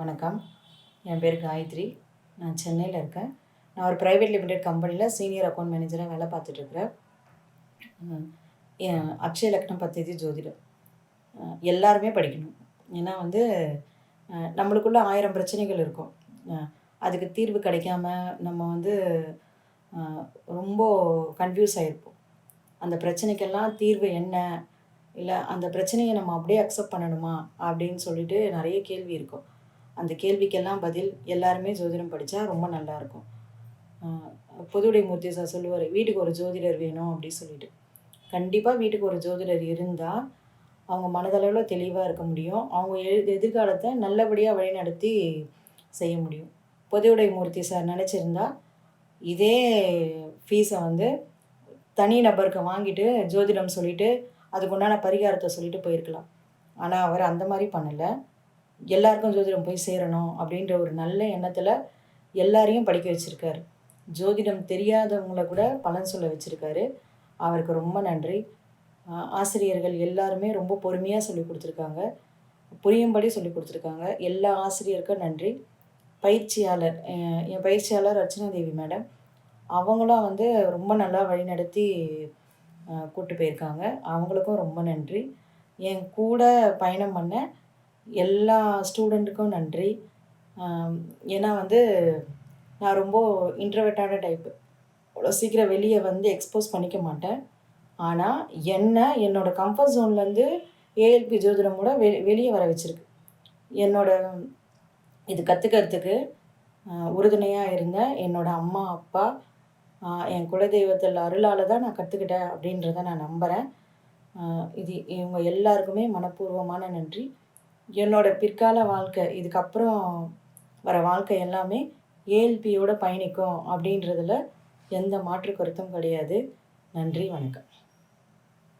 வணக்கம். என் பேர் காயத்ரி. நான் சென்னையில் இருக்கேன். நான் ஒரு ப்ரைவேட் லிமிடெட் கம்பெனியில் சீனியர் அக்கௌண்ட் மேனேஜராக வேலை பார்த்துட்ருக்குறேன் என் அக்ஷய லக்னம் பத்தேதி ஜோதிடம். எல்லாருமே படிக்கணும். ஏன்னா வந்து நம்மளுக்குள்ள ஆயிரம் பிரச்சனைகள் இருக்கும். அதுக்கு தீர்வு கிடைக்காம நம்ம வந்து ரொம்ப கன்ஃபியூஸ் ஆகிருப்போம் அந்த பிரச்சனைக்கெல்லாம் தீர்வு என்ன? இல்லை அந்த பிரச்சனையை நம்ம அப்படியே அக்செப்ட் பண்ணணுமா? அப்படின்னு சொல்லிட்டு நிறைய கேள்வி இருக்கும். அந்த கேள்விக்கெல்லாம் பதில் எல்லாருமே ஜோதிடம் படித்தா ரொம்ப நல்லாயிருக்கும். புதுடை மூர்த்தி சார் சொல்லுவார் வீட்டுக்கு ஒரு ஜோதிடர் வேணும் அப்படி சொல்லிட்டு. கண்டிப்பாக வீட்டுக்கு ஒரு ஜோதிடர் இருந்தால் அவங்க மனதளவில் தெளிவாக இருக்க முடியும். அவங்க எதிர்காலத்தை நல்லபடியாக வழிநடத்தி செய்ய முடியும். பொதுவுடை மூர்த்தி சார் நினச்சிருந்தா இதே ஃபீஸை வந்து தனி நபருக்கு வாங்கிட்டு ஜோதிடம் சொல்லிட்டு அதுக்குண்டான பரிகாரத்தை சொல்லிட்டு போயிருக்கலாம். ஆனால் அவர் அந்த மாதிரி பண்ணலை. எல்லாருக்கும் ஜோதிடம் போய் சேரணும் அப்படின்ற ஒரு நல்ல எண்ணத்தில் எல்லாரையும் படிக்க வச்சுருக்காரு. ஜோதிடம் தெரியாதவங்கள கூட பலன் சொல்ல வச்சுருக்காரு. அவருக்கு ரொம்ப நன்றி. ஆசிரியர்கள் எல்லாருமே ரொம்ப பொறுமையாக சொல்லி கொடுத்துருக்காங்க. புரியும்படி சொல்லி கொடுத்துருக்காங்க. எல்லா ஆசிரியருக்கும் நன்றி. பயிற்சியாளர் என் பயிற்சியாளர் ரச்சனா தேவி மேடம் அவங்களும் வந்து ரொம்ப நல்லா வழிநடத்தி கூப்பிட்டு போயிருக்காங்க. அவங்களுக்கும் ரொம்ப நன்றி. என் கூட பயணம் பண்ண எல்லா ஸ்டூடெண்ட்டுக்கும் நன்றி. ஏன்னா வந்து நான் ரொம்ப இன்ட்ரவெட்டான டைப்பு அவ்வளோ சீக்கிரம் வெளியே வந்து எக்ஸ்போஸ் பண்ணிக்க மாட்டேன். ஆனால் என்ன என்னோடய கம்ஃபர்ட் ஜோன்லேருந்து ஏஎல்பி ஜோதிடமோட வெ வெளியே வர வச்சுருக்கு. என்னோட இது கற்றுக்கிறதுக்கு உறுதுணையாக இருந்த என்னோடய அம்மா அப்பா என் குலதெய்வத்தில் அருளால் தான் நான் கற்றுக்கிட்டேன் அப்படின்றத நான் நம்புகிறேன் இது இவங்க எல்லாருக்குமே மனப்பூர்வமான நன்றி. என்னோட பிற்கால வாழ்க்கை இதுக்கப்புறம் வர வாழ்க்கை எல்லாமே ஏஎல்பியோட பயணிக்கும் அப்படின்றதுல எந்த மாற்று கருத்தும் கிடையாது. நன்றி வணக்கம்.